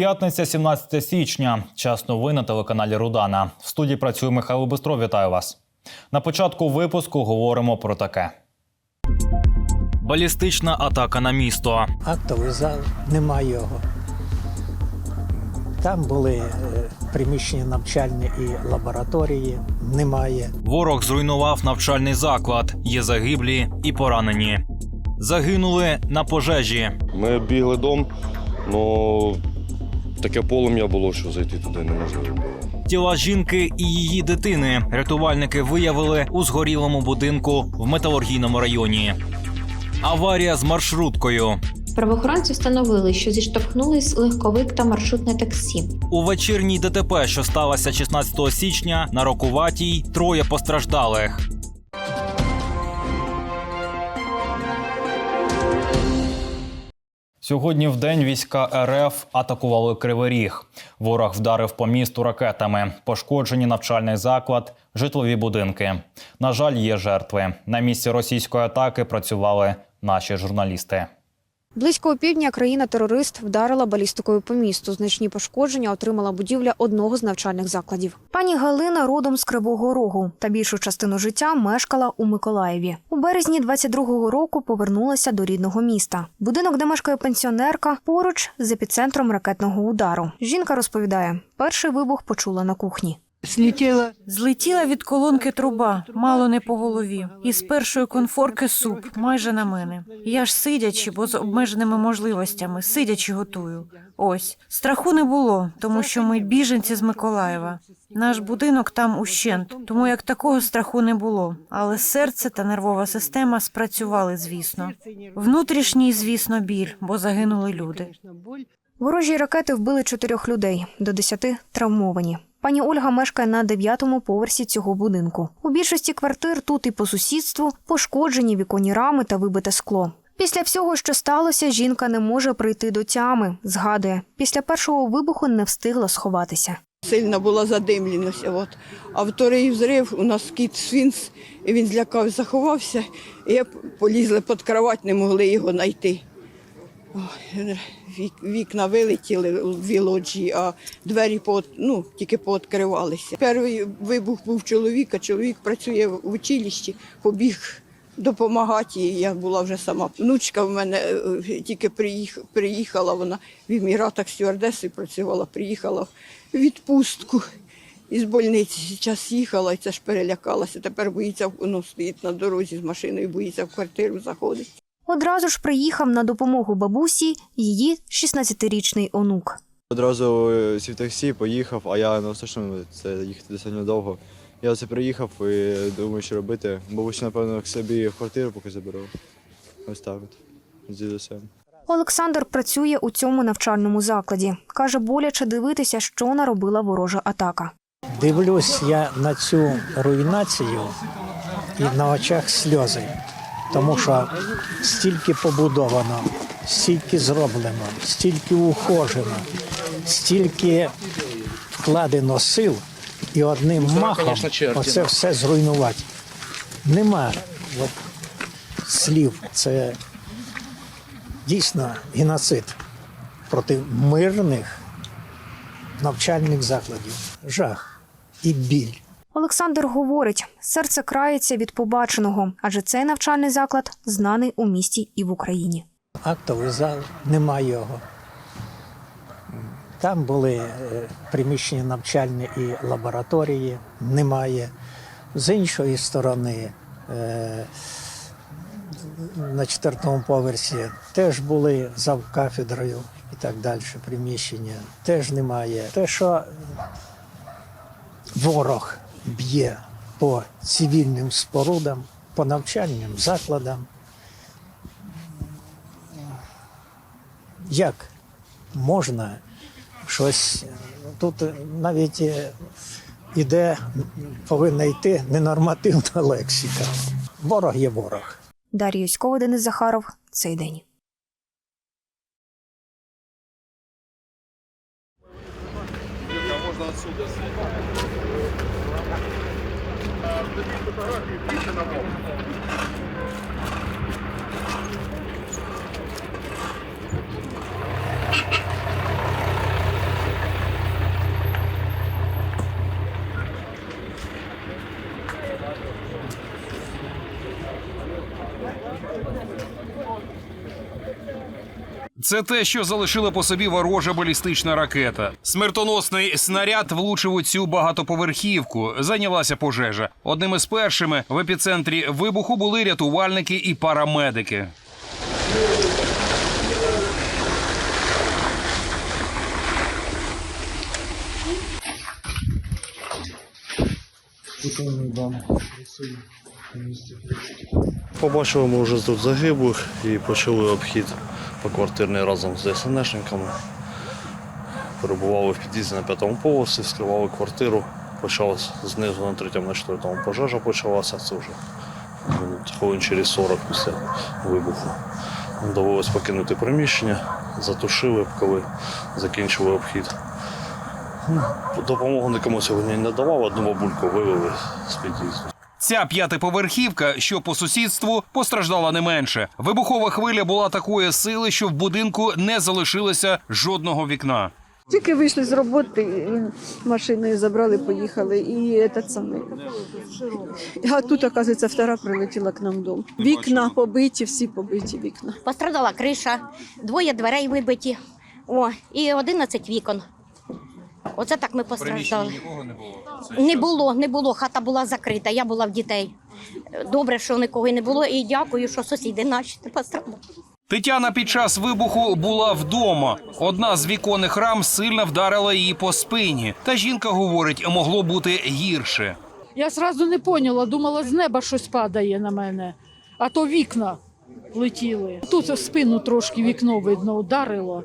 П'ятниця, 17 січня. Час новин на телеканалі Рудана. В студії працює Михайло Бистров. Вітаю вас. На початку випуску говоримо про таке. Балістична атака на місто. актовий зал, нема його. Там були е, приміщення навчальні і лабораторії, немає. Ворог зруйнував навчальний заклад. Є загиблі і поранені. Загинули на пожежі. Ми бігли дом, але таке полум'я було, що зайти туди неможливо було. Тіла жінки і її дитини рятувальники виявили у згорілому будинку в металургійному районі. Аварія з маршруткою. Правоохоронці встановили, що зіштовхнулись легковик та маршрутне таксі. У вечірній ДТП, що сталося 16 січня, на Рокуватій троє постраждалих. Сьогодні в день війська РФ атакували Кривий Ріг. Ворог вдарив по місту ракетами. Пошкоджені навчальний заклад, житлові будинки. На жаль, є жертви. На місці російської атаки працювали наші журналісти. Близько опівдня країна-терорист вдарила балістикою по місту. Значні пошкодження отримала будівля одного з навчальних закладів. Пані Галина родом з Кривого Рогу та більшу частину життя мешкала у Миколаєві. У березні 22-го року повернулася до рідного міста. Будинок, де мешкає пенсіонерка, поруч з епіцентром ракетного удару. Жінка розповідає, перший вибух почула на кухні. Слетіла Злетіла від колонки труба, мало не по голові. І з першої конфорки суп, майже на мене. Я ж сидячи, бо з обмеженими можливостями, сидячи готую. Ось страху не було, тому що ми біженці з Миколаєва. Наш будинок там ущент, тому як такого страху не було. Але серце та нервова система спрацювали, звісно. Внутрішній, звісно, біль, бо загинули люди. Ворожі ракети вбили чотирьох людей, до десяти травмовані. Пані Ольга мешкає на дев'ятому поверсі цього будинку. У більшості квартир тут і по сусідству пошкоджені віконні рами та вибите скло. Після всього, що сталося, жінка не може прийти до тями. Згадує, після першого вибуху не встигла сховатися. сильно була задимленість. От. А вторий взрив у нас кіт свінс, і він злякав, заховався, і я полізла під кровать, не могли його знайти. Вікна вилетіли дві лоджії, а двері по, ну, тільки пооткривалися. Перший вибух був чоловіка, чоловік працює в училищі, побіг допомагати. Я була вже сама. Внучка в мене е, тільки приїхала, вона в Еміратах стюардесою працювала, приїхала в відпустку із больниці. Зараз їхала і це ж перелякалася. Тепер боїться, ну, стоїть на дорозі з машиною, боїться в квартиру заходить. Одразу ж приїхав на допомогу бабусі її 16-річний онук. Одразу е, сів таксі, поїхав, а я на остаточному це їхати достатньо довго. Я оце приїхав і думаю, що робити. Бабуся, напевно, к собі в квартиру поки заберу. Ось так от. З дідусем. Олександр працює у цьому навчальному закладі. Каже, боляче дивитися, що наробила ворожа атака. Дивлюсь я на цю руйнацію і на очах сльози, тому що стільки побудовано, стільки зроблено, стільки ухожено, стільки вкладено сил і одним махом оце все зруйнувати. Нема от, слів. Це дійсно геноцид проти мирних навчальних закладів. Жах і біль. Олександр говорить, серце крається від побаченого, адже цей навчальний заклад знаний у місті і в Україні. Актовий зал, нема його. Там були е, приміщення навчальні і лабораторії, немає. З іншої сторони, е, на четвертому поверсі теж були завкафедрою і так далі приміщення. Теж немає. Те, що ворог б'є по цивільним спорудам, по навчальним закладам. Як можна щось тут навіть е, іде, повинна йти ненормативна лексика. Ворог є ворог. Дар'я Юськова, Денис Захаров. Цей день. Тобі фотографії більше на мову. Це те, що залишила по собі ворожа балістична ракета. Смертоносний снаряд влучив у цю багатоповерхівку. Зайнялася пожежа. Одним із першими в епіцентрі вибуху були рятувальники і парамедики. Побачили ми вже тут загиблих і почали обхід поквартирний разом з ДСНшниками. Перебували в під'їзді на п'ятому поверсі, скривали квартиру. Почалась знизу на третьому, на четвертому пожежа почалася. Це вже хвилин через 40 після вибуху. Довелось покинути приміщення, затушили, коли закінчили обхід. Ну, Допомогу нікому сьогодні не давав, одну бабульку вивели з під'їзду. Ця п'ятиповерхівка, що по сусідству, постраждала не менше. Вибухова хвиля була такої сили, що в будинку не залишилося жодного вікна. Тільки вийшли з роботи, машиною забрали, поїхали. І этот самий. А тут, оказується, втора прилетіла к нам дом. Вікна побиті, всі побиті вікна. Пострадала криша, двоє дверей вибиті. О, і 11 вікон. Оце так ми постраждали. нікого не було. Не було, не було. Хата була закрита, я була в дітей. Добре, що нікого не було, і дякую, що сусіди наші не пострадали. Тетяна під час вибуху була вдома. Одна з віконних рам сильно вдарила її по спині. Та жінка говорить, могло бути гірше. Я зразу не поняла, думала, з неба щось падає на мене, а то вікна летіли. Тут в спину трошки вікно видно ударило.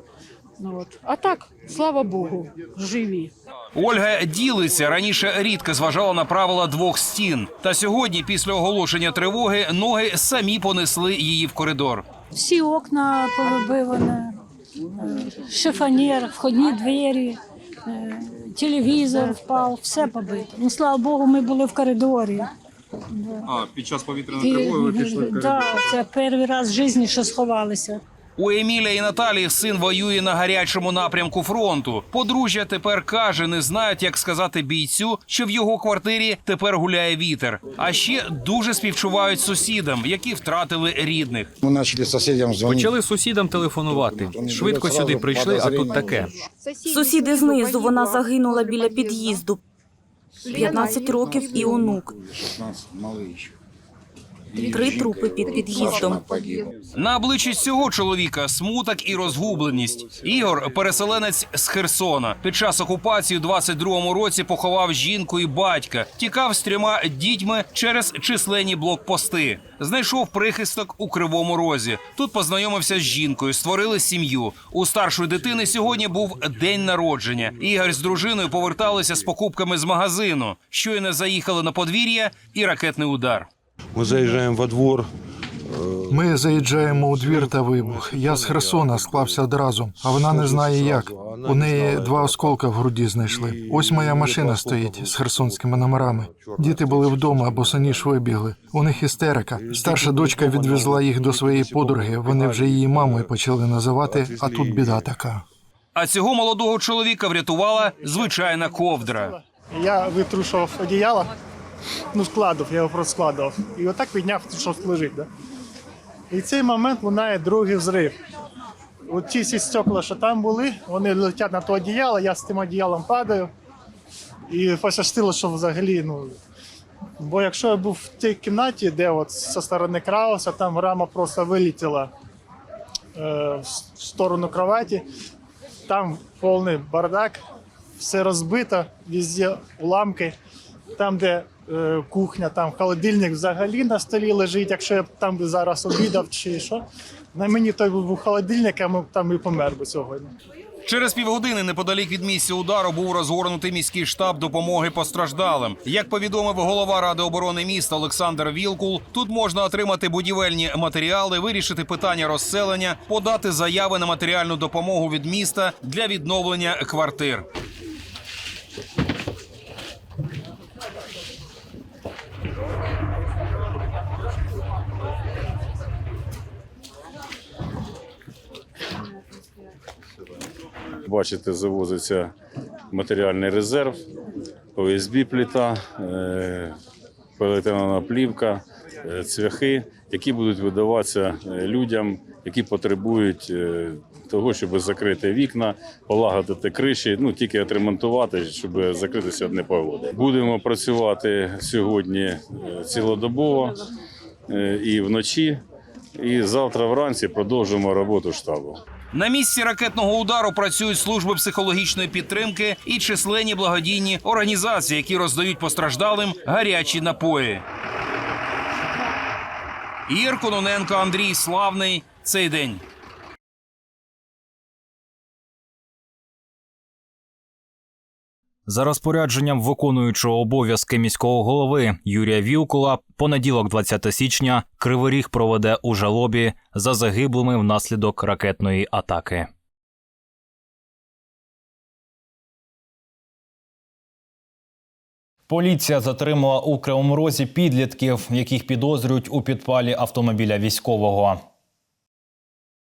Ну, от. А так, слава Богу, живі. Ольга ділиться раніше рідко зважала на правила двох стін. Та сьогодні, після оголошення тривоги, ноги самі понесли її в коридор. Всі окна повибивані, шифонер, входні двері, е, телевізор впав, все побито. Ну, слава Богу, ми були в коридорі. А під час повітряної І, да, це перший раз в житті, що сховалися. У Еміля і Наталі син воює на гарячому напрямку фронту. Подружжя тепер каже, не знають, як сказати бійцю, що в його квартирі тепер гуляє вітер. А ще дуже співчувають сусідам, які втратили рідних. Ми почали дзвонити. Почали сусідам телефонувати. Швидко сюди прийшли, а тут таке. Сусіди знизу, вона загинула біля під'їзду. 15 років і онук. 16 малий ще. Три трупи під під'їздом. На обличчі цього чоловіка смуток і розгубленість. Ігор, переселенець з Херсона, під час окупації у 22-му році поховав жінку і батька, тікав з трьома дітьми через численні блокпости. Знайшов прихисток у Кривому Розі. Тут познайомився з жінкою, створили сім'ю. У старшої дитини сьогодні був день народження. Ігор з дружиною поверталися з покупками з магазину. Щойно заїхали на подвір'я і ракетний удар. Ми заїжджаємо во двор. Ми заїжджаємо у двір та вибух. Я з Херсона склався одразу, а вона не знає як. У неї два осколка в груді знайшли. Ось моя машина стоїть з херсонськими номерами. Діти були вдома, бо самі вибігли. У них істерика. Старша дочка відвезла їх до своєї подруги. Вони вже її мамою почали називати, а тут біда така. А цього молодого чоловіка врятувала звичайна ковдра. Я витрушував одіяло, ну складав, я його просто складував. І отак підняв, що лежить. Да? І в цей момент лунає другий взрив. От ті всі стекла, що там були, вони летять на то одіяло, я з тим одіялом падаю. І пощастило, що взагалі, ну. Бо якщо я був в тій кімнаті, де от зі сторони крауса, там рама просто вилетіла е, в сторону кроваті, там повний бардак, все розбито, везде уламки. Там, де кухня, там холодильник взагалі на столі лежить, якщо я б там зараз обідав чи що. На мені той був холодильник, я б там і помер би сьогодні. Через півгодини неподалік від місця удару був розгорнутий міський штаб допомоги постраждалим. Як повідомив голова ради оборони міста Олександр Вілкул, тут можна отримати будівельні матеріали, вирішити питання розселення, подати заяви на матеріальну допомогу від міста для відновлення квартир. Бачите, завозиться матеріальний резерв, ОСБ плита, е, поліетилена плівка, е, цвяхи, які будуть видаватися е, людям, які потребують того, щоб закрити вікна, полагодити криші, ну тільки отремонтувати, щоб закритися від непогоди. Будемо працювати сьогодні цілодобово і вночі. І завтра вранці продовжимо роботу штабу. На місці ракетного удару працюють служби психологічної підтримки і численні благодійні організації, які роздають постраждалим гарячі напої. Ір Кононенко, Андрій Славний. Цей день. За розпорядженням виконуючого обов'язки міського голови Юрія Вілкула, понеділок, 20 січня, Кривий Ріг проведе у жалобі за загиблими внаслідок ракетної атаки. Поліція затримала у Кривому Розі підлітків, яких підозрюють у підпалі автомобіля військового.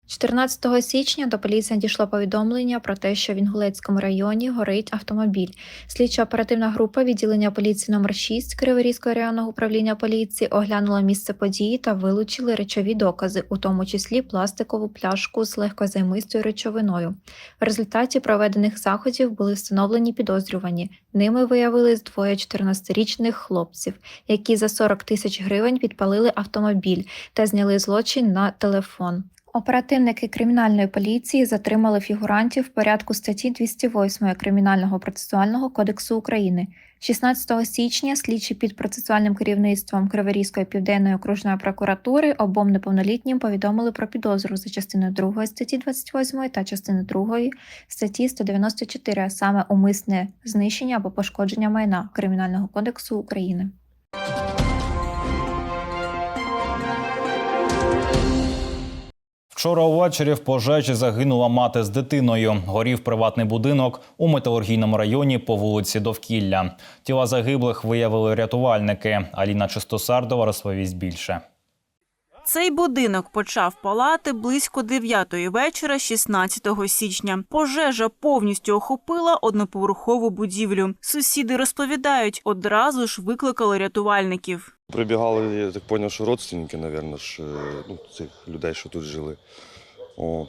14 січня до поліції надійшло повідомлення про те, що в Інгулецькому районі горить автомобіль. Слідчо-оперативна група відділення поліції номер 6 Криворізького районного управління поліції оглянула місце події та вилучили речові докази, у тому числі пластикову пляшку з легкозаймистою речовиною. В результаті проведених заходів були встановлені підозрювані. Ними виявились двоє 14-річних хлопців, які за 40 тисяч гривень підпалили автомобіль та зняли злочин на телефон. Оперативники кримінальної поліції затримали фігурантів в порядку статті 208 Кримінального процесуального кодексу України. 16 січня слідчі під процесуальним керівництвом Криворізької південної окружної прокуратури обом неповнолітнім повідомили про підозру за частиною 2 статті 28 та частиною 2 статті 194, а саме умисне знищення або пошкодження майна Кримінального кодексу України. Вчора увечері в пожежі загинула мати з дитиною. Горів приватний будинок у металургійному районі по вулиці Довкілля. Тіла загиблих виявили рятувальники. Аліна Чистосардова розповість більше. Цей будинок почав палати близько 9-ї вечора 16 січня. Пожежа повністю охопила одноповерхову будівлю. Сусіди розповідають, одразу ж викликали рятувальників. Прибігали, я так зрозумів, що родственники, мабуть, е, ну, цих людей, що тут жили. О,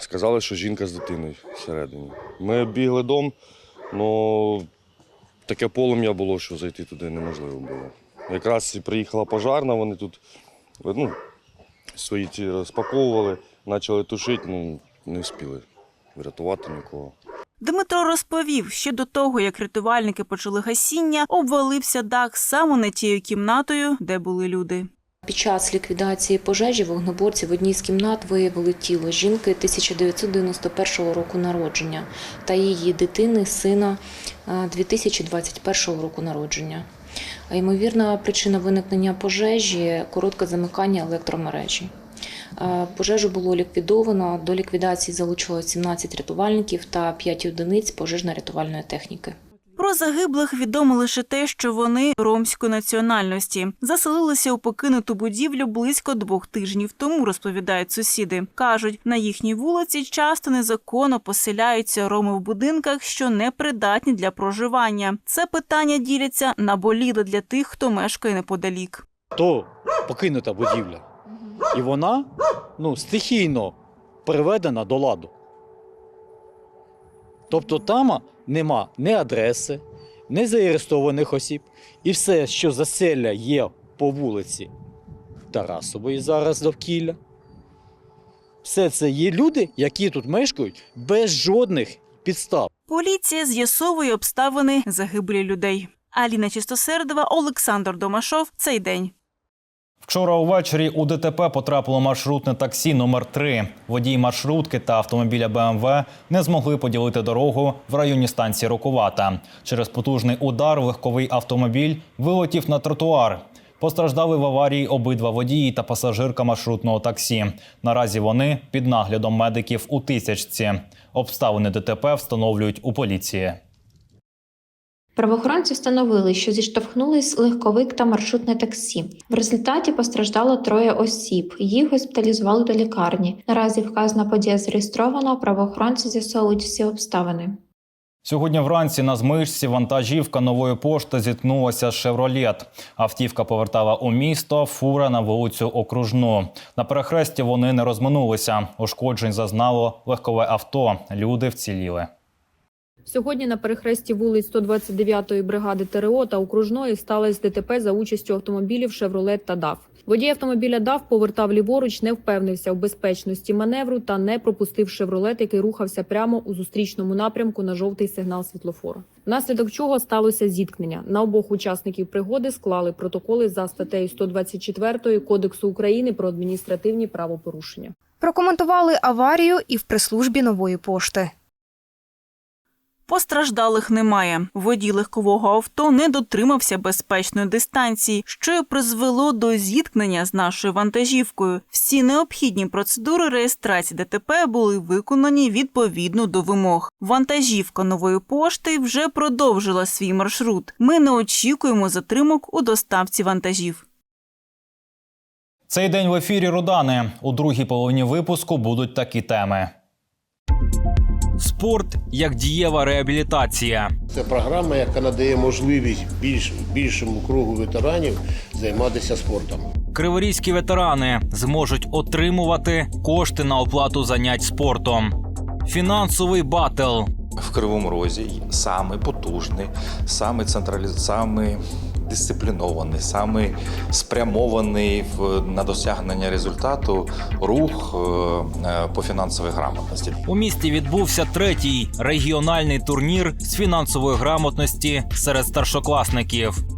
сказали, що жінка з дитиною всередині. Ми бігли дом, але таке полум'я було, що зайти туди неможливо було. Якраз приїхала пожарна, вони тут ну, свої ці розпаковували, почали тушити, ну не встигли врятувати нікого. Дмитро розповів, що до того, як рятувальники почали гасіння, обвалився дах саме над тією кімнатою, де були люди. Під час ліквідації пожежі вогнеборці в одній з кімнат виявили тіло жінки 1991 року народження та її дитини, сина е, 2021 року народження. Ймовірна причина виникнення пожежі коротке замикання електромережі. Е, Пожежу було ліквідовано. До ліквідації залучилось 17 рятувальників та 5 одиниць пожежно-рятувальної техніки. Про загиблих відомо лише те, що вони ромської національності заселилися у покинуту будівлю близько двох тижнів тому, розповідають сусіди. кажуть, на їхній вулиці часто незаконно поселяються роми в будинках, що не придатні для проживання. Це питання діляться наболіле для тих, хто мешкає неподалік. то покинута будівля. І вона ну, стихійно приведена до ладу. Тобто там нема ні адреси, ні зареєстрованих осіб. І все, що заселя є по вулиці Тарасової зараз довкілля. Все це є люди, які тут мешкають без жодних підстав. Поліція з'ясовує обставини загибелі людей. Аліна Чистосердова, Олександр Домашов. Цей день. Вчора увечері у ДТП потрапило маршрутне таксі номер 3 Водій маршрутки та автомобіля БМВ не змогли поділити дорогу в районі станції Рокувата. Через потужний удар легковий автомобіль вилетів на тротуар. Постраждали в аварії обидва водії та пасажирка маршрутного таксі. Наразі вони під наглядом медиків у тисячці. Обставини ДТП встановлюють у поліції. Правоохоронці встановили, що зіштовхнулись легковик та маршрутне таксі. В результаті постраждало троє осіб. Їх госпіталізували до лікарні. Наразі вказана подія зареєстрована. Правоохоронці з'ясовують всі обставини. Сьогодні вранці на змичці вантажівка нової пошти зіткнулася з «Шевролет». Автівка повертала у місто, фура на вулицю Окружну. На перехресті вони не розминулися. Ушкоджень зазнало легкове авто. Люди вціліли. Сьогодні на перехресті вулиць 129-ї бригади ТРО та Окружної сталося ДТП за участю автомобілів «Шевролет» та «ДАФ». Водій автомобіля «ДАФ» повертав ліворуч, не впевнився в безпечності маневру та не пропустив «Шевролет», який рухався прямо у зустрічному напрямку на жовтий сигнал світлофору. Внаслідок чого сталося зіткнення. На обох учасників пригоди склали протоколи за статтею 124 Кодексу України про адміністративні правопорушення. Прокоментували аварію і в прес-службі нової пошти. Постраждалих немає. Водій легкового авто не дотримався безпечної дистанції, що й призвело до зіткнення з нашою вантажівкою. Всі необхідні процедури реєстрації ДТП були виконані відповідно до вимог. Вантажівка нової пошти вже продовжила свій маршрут. Ми не очікуємо затримок у доставці вантажів. Цей день в ефірі Рудани. У другій половині випуску будуть такі теми. Спорт як дієва реабілітація. Це програма, яка надає можливість більш, більшому кругу ветеранів займатися спортом. Криворізькі ветерани зможуть отримувати кошти на оплату занять спортом. Фінансовий батл. в Кривому Розі самий потужний, самий централіз... дисциплінований, саме спрямований в на досягнення результату рух е, е, по фінансовій грамотності. У місті відбувся третій регіональний турнір з фінансової грамотності серед старшокласників. –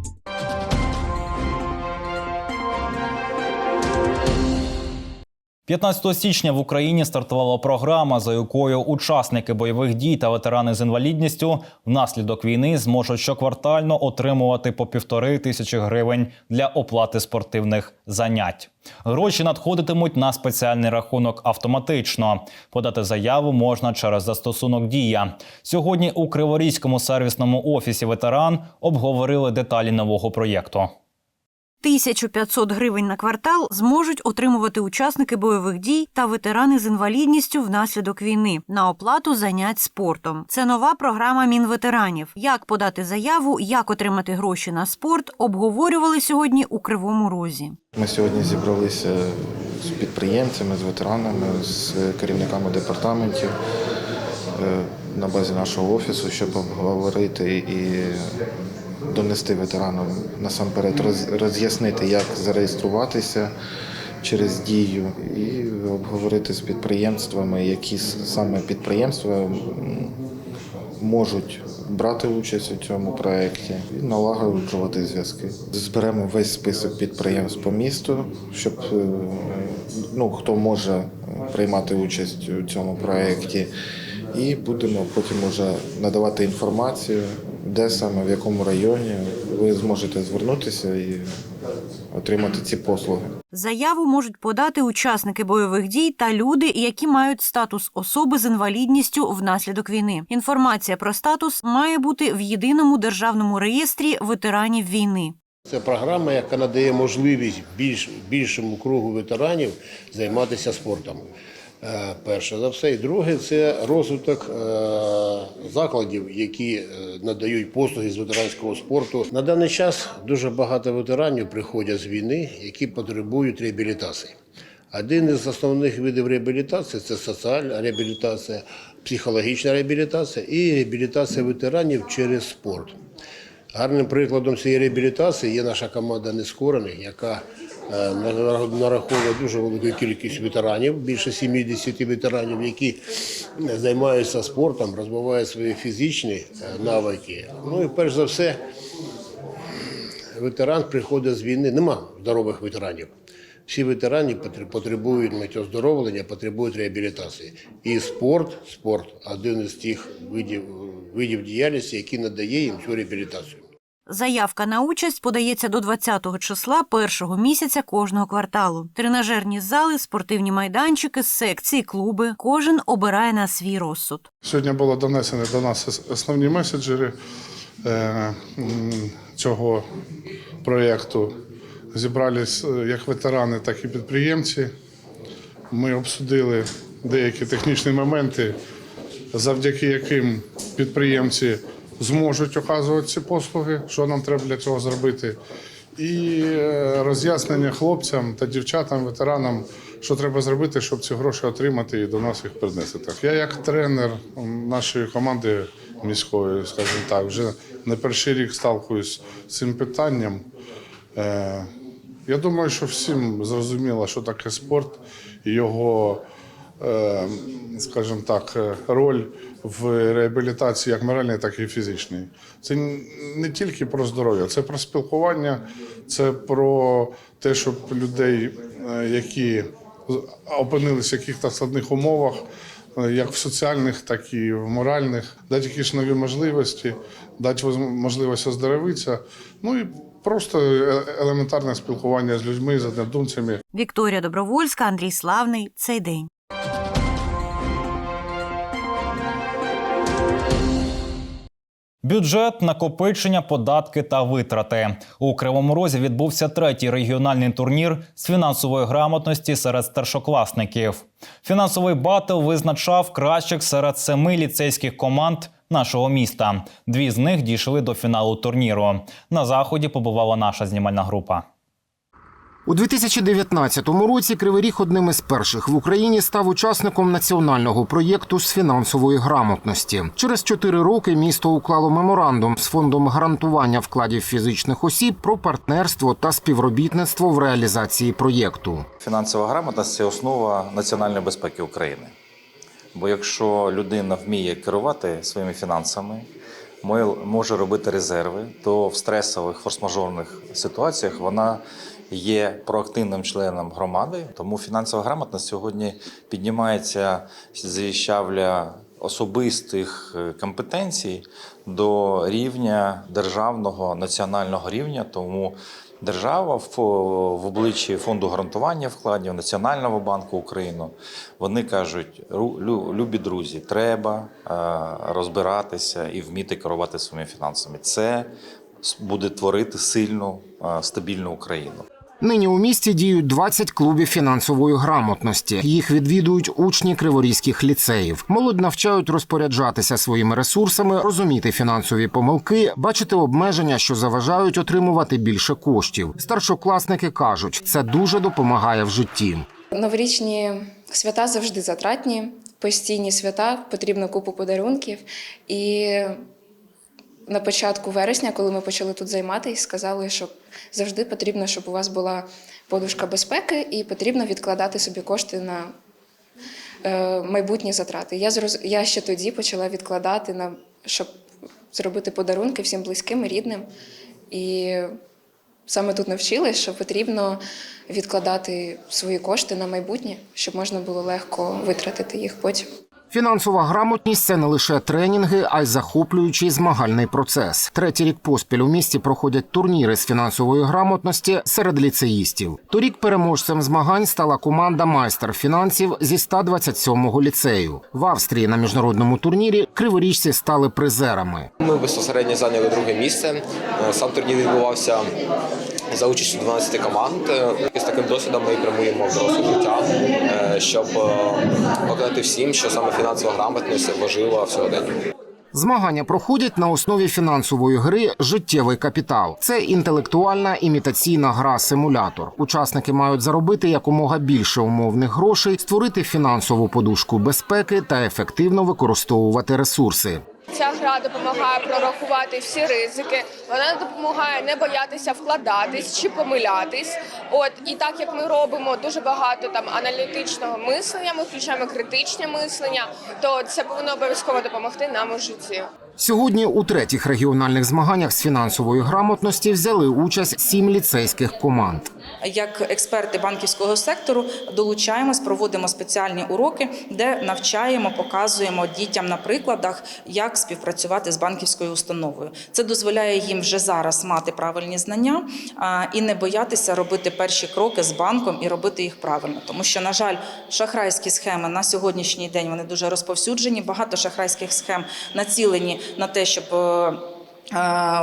15 січня в Україні стартувала програма, за якою учасники бойових дій та ветерани з інвалідністю внаслідок війни зможуть щоквартально отримувати по півтори тисячі гривень для оплати спортивних занять. Гроші надходитимуть на спеціальний рахунок автоматично. Подати заяву можна через застосунок Дія. Сьогодні у Криворізькому сервісному офісі ветеран обговорили деталі нового проєкту. 1500 гривень на квартал зможуть отримувати учасники бойових дій та ветерани з інвалідністю внаслідок війни на оплату занять спортом. Це нова програма Мінветеранів. Як подати заяву, як отримати гроші на спорт, обговорювали сьогодні у Кривому Розі. Ми сьогодні зібралися з підприємцями, з ветеранами, з керівниками департаментів е, на базі нашого офісу, щоб обговорити і донести ветеранам насамперед роз- роз'яснити, як зареєструватися через дію, і обговорити з підприємствами, які саме підприємства можуть брати участь у цьому проєкті і налагоджувати зв'язки. Зберемо весь список підприємств по місту, щоб е, ну, хто може приймати участь у цьому проєкті, і будемо потім вже надавати інформацію, де саме, в якому районі ви зможете звернутися і отримати ці послуги. Заяву можуть подати учасники бойових дій та люди, які мають статус особи з інвалідністю внаслідок війни. Інформація про статус має бути в єдиному державному реєстрі ветеранів війни. Це програма, яка надає можливість більш, більшому кругу ветеранів займатися спортом. Е, Перше за все. І друге це розвиток е, закладів, які е, надають послуги з ветеранського спорту. На даний час дуже багато ветеранів приходять з війни, які потребують реабілітації. Один із основних видів реабілітації це соціальна реабілітація, психологічна реабілітація і реабілітація ветеранів через спорт. Гарним прикладом цієї реабілітації є наша команда нескорених, яка нараховує дуже велику кількість ветеранів, більше 70 ветеранів, які е, займаються спортом, розвивають свої фізичні е, навики. Ну і перш за все, ветеран приходить з війни. Нема здорових ветеранів. Всі ветерані потр- потребують метеоздоровлення, потребують реабілітації. І спорт, спорт один із тих видів, видів діяльності, який надає їм цю реабілітацію. Заявка на участь подається до 20-го числа першого місяця кожного кварталу. Тренажерні зали, спортивні майданчики, секції, клуби. Кожен обирає на свій розсуд. Сьогодні було донесено до нас основні меседжери е, цього проєкту. Зібрались е, як ветерани, так і підприємці. Ми обсудили деякі технічні моменти завдяки яким підприємці зможуть оказувати ці послуги, що нам треба для цього зробити, і е, роз'яснення хлопцям та дівчатам, ветеранам, що треба зробити, щоб ці гроші отримати і до нас їх принести. Так я як тренер нашої команди міської, скажімо так, вже не перший рік сталкуюсь з цим питанням. Е, Я думаю, що всім зрозуміло, що таке спорт його, е, скажімо так, роль в реабілітації як моральній, так і фізичній. Це не тільки про здоров'я, це про спілкування, це про те, щоб людей, е, які опинилися в якихось складних умовах, е, як в соціальних, так і в моральних, дати якісь нові можливості, дати можливість оздоровитися. Ну і просто е- елементарне спілкування з людьми, з однодумцями. Вікторія Добровольська, Андрій Славний. Цей день. Бюджет, накопичення, податки та витрати у Кривому Розі відбувся третій регіональний турнір з фінансової грамотності серед старшокласників. Фінансовий батл визначав кращих серед семи ліцейських команд нашого міста. Дві з них дійшли до фіналу турніру. На заході побувала наша знімальна група. У 2019 році Кривий Ріг одним із перших в Україні став учасником національного проєкту з фінансової грамотності. Через чотири роки місто уклало меморандум з фондом гарантування вкладів фізичних осіб про партнерство та співробітництво в реалізації проєкту. Фінансова грамотність це основа національної безпеки України. Бо якщо людина вміє керувати своїми фінансами, мо- може робити резерви, то в стресових форс-мажорних ситуаціях вона є проактивним членом громади. Тому фінансова грамотність сьогодні піднімається зі щавля особистих е, компетенцій до рівня державного національного рівня. Тому держава в, в обличчі фонду гарантування вкладів Національного банку України вони кажуть: «Ру- лю- любі друзі, треба е, розбиратися і вміти керувати своїми фінансами. Це буде творити сильну е, стабільну Україну. Нині у місті діють 20 клубів фінансової грамотності. Їх відвідують учні криворізьких ліцеїв. Молодь навчають розпоряджатися своїми ресурсами, розуміти фінансові помилки, бачити обмеження, що заважають отримувати більше коштів. Старшокласники кажуть, це дуже допомагає в житті. Новорічні свята завжди затратні, постійні свята, потрібно купу подарунків. І на початку вересня, коли ми почали тут займатися, сказали, що завжди потрібно, щоб у вас була подушка безпеки, і потрібно відкладати собі кошти на е, майбутні затрати. Я, зроз... Я ще тоді почала відкладати, на... щоб зробити подарунки всім близьким і рідним. І саме тут навчилась, що потрібно відкладати свої кошти на майбутнє, щоб можна було легко витратити їх потім. Фінансова грамотність це не лише тренінги, а й захоплюючий змагальний процес. Третій рік поспіль у місті проходять турніри з фінансової грамотності серед ліцеїстів. Торік переможцем змагань стала команда майстер фінансів зі 127-го ліцею. В Австрії на міжнародному турнірі криворіжці стали призерами. Ми безпосередньо зайняли друге місце. Е, Сам турнір відбувався за участю 12 команд. Е, І з таким досвідом ми прямуємо в доросле життя, е, щоб е, показати всім, що саме фінансова грамотність важлива в сьогоденні. Змагання проходять на основі фінансової гри Життєвий капітал. Це інтелектуальна імітаційна гра-симулятор. Учасники мають заробити якомога більше умовних грошей, створити фінансову подушку безпеки та ефективно використовувати ресурси. Ця гра допомагає прорахувати всі ризики. Вона допомагає не боятися вкладатись чи помилятись. От і так як ми робимо дуже багато там аналітичного мислення, ми включаємо критичне мислення, то це повинно обов'язково допомогти нам у житті. Сьогодні у третіх регіональних змаганнях з фінансової грамотності взяли участь сім ліцейських команд. Як експерти банківського сектору долучаємось, проводимо спеціальні уроки, де навчаємо, показуємо дітям на прикладах, як співпрацювати з банківською установою. Це дозволяє їм вже зараз мати правильні знання і не боятися робити перші кроки з банком і робити їх правильно. Тому що, на жаль, шахрайські схеми на сьогоднішній день вони дуже розповсюджені. Багато шахрайських схем націлені на те, щоб е,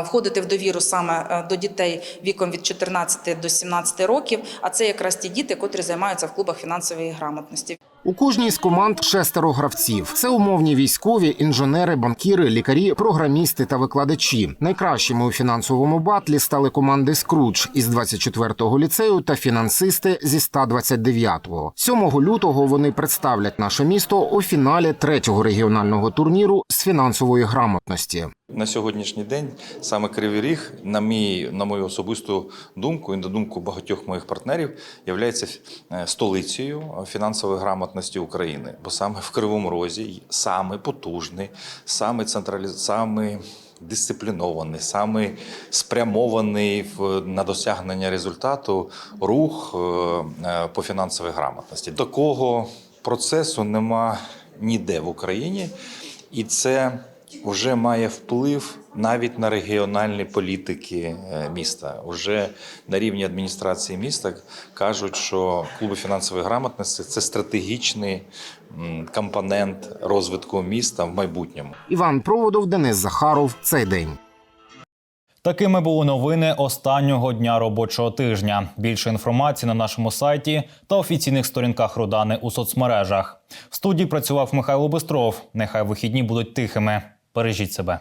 входити в довіру саме е, до дітей віком від 14 до 17 років. А це якраз ті діти, котрі займаються в клубах фінансової грамотності. У кожній з команд шестеро гравців. Це умовні військові, інженери, банкіри, лікарі, програмісти та викладачі. Найкращими у фінансовому батлі стали команди Скрудж із 24-го ліцею та фінансисти зі 129-го. 7 лютого вони представлять наше місто у фіналі третього регіонального турніру з фінансової грамотності. На сьогоднішній день саме Кривий Ріг, на мій, на мою особисту думку і на думку багатьох моїх партнерів, є столицею фінансової грамотності України. Бо саме в Кривому Розі саме потужний, саме централі... саме дисциплінований, саме спрямований на досягнення результату рух е, е, по фінансовій грамотності. Такого процесу нема ніде в Україні, і це вже має вплив навіть на регіональні політики е, міста. Уже на рівні адміністрації міста кажуть, що клуби фінансової грамотності це стратегічний компонент розвитку міста в майбутньому. Іван Проводов, Денис Захаров. Цей день. Такими були новини останнього дня робочого тижня. Більше інформації на нашому сайті та офіційних сторінках Рудани у соцмережах. В студії працював Михайло Бистров. Нехай вихідні будуть тихими. Бережіть себе.